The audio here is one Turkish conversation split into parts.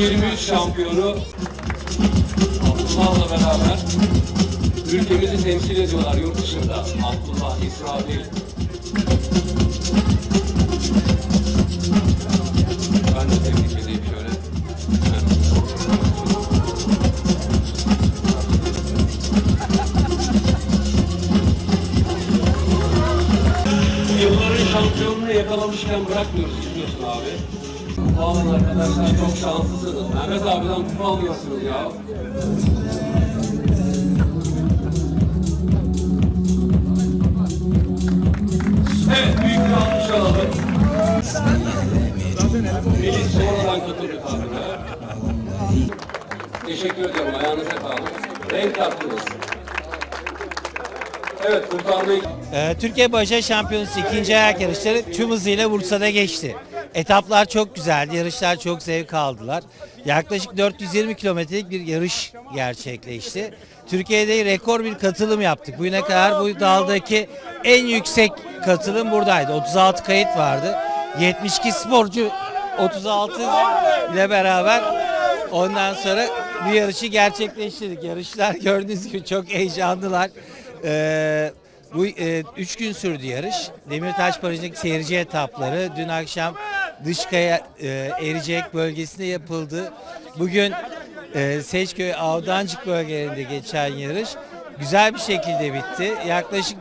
şampiyonu Abdullah'la beraber ülkemizi temsil ediyorlar yurt dışında. Abdullah, İsrail. Ben de tebrik edeyim şöyle. Yılların şampiyonluğunu yakalamışken bırakmıyoruz biliyorsun abi. Alın arkadaşlar çok şanslısınız. Mehmet abiden kupa alıyorsunuz ya. Evet, büyük bir alkış alalım. Melih sonradan katıldı tabii. Teşekkür ederim, ayağınıza sağlık. Renk kattınız. Evet, kurtarmayı... Ee, Türkiye Baca Şampiyonası ikinci ayak yarışları tüm hızıyla Bursa'da geçti. Etaplar çok güzeldi, yarışlar çok zevk aldılar. Yaklaşık 420 kilometrelik bir yarış gerçekleşti. Türkiye'de rekor bir katılım yaptık. Bugüne kadar bu daldaki en yüksek katılım buradaydı. 36 kayıt vardı. 72 sporcu 36 ile beraber ondan sonra bu yarışı gerçekleştirdik. Yarışlar gördüğünüz gibi çok heyecanlılar. Ee, bu e, üç gün sürdü yarış. Demirtaş Barajı'ndaki seyirci etapları dün akşam Dışkaya e, Ericek bölgesinde yapıldı. Bugün e, Seçköy Avdancık bölgelerinde geçen yarış güzel bir şekilde bitti. Yaklaşık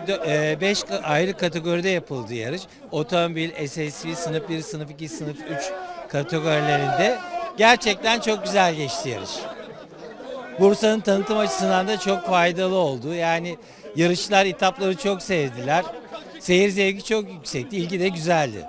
5 ayrı kategoride yapıldı yarış. Otomobil, SSV, sınıf 1, sınıf 2, sınıf 3 kategorilerinde. Gerçekten çok güzel geçti yarış. Bursa'nın tanıtım açısından da çok faydalı oldu. Yani yarışlar, etapları çok sevdiler. Seyir zevki çok yüksekti, ilgi de güzeldi.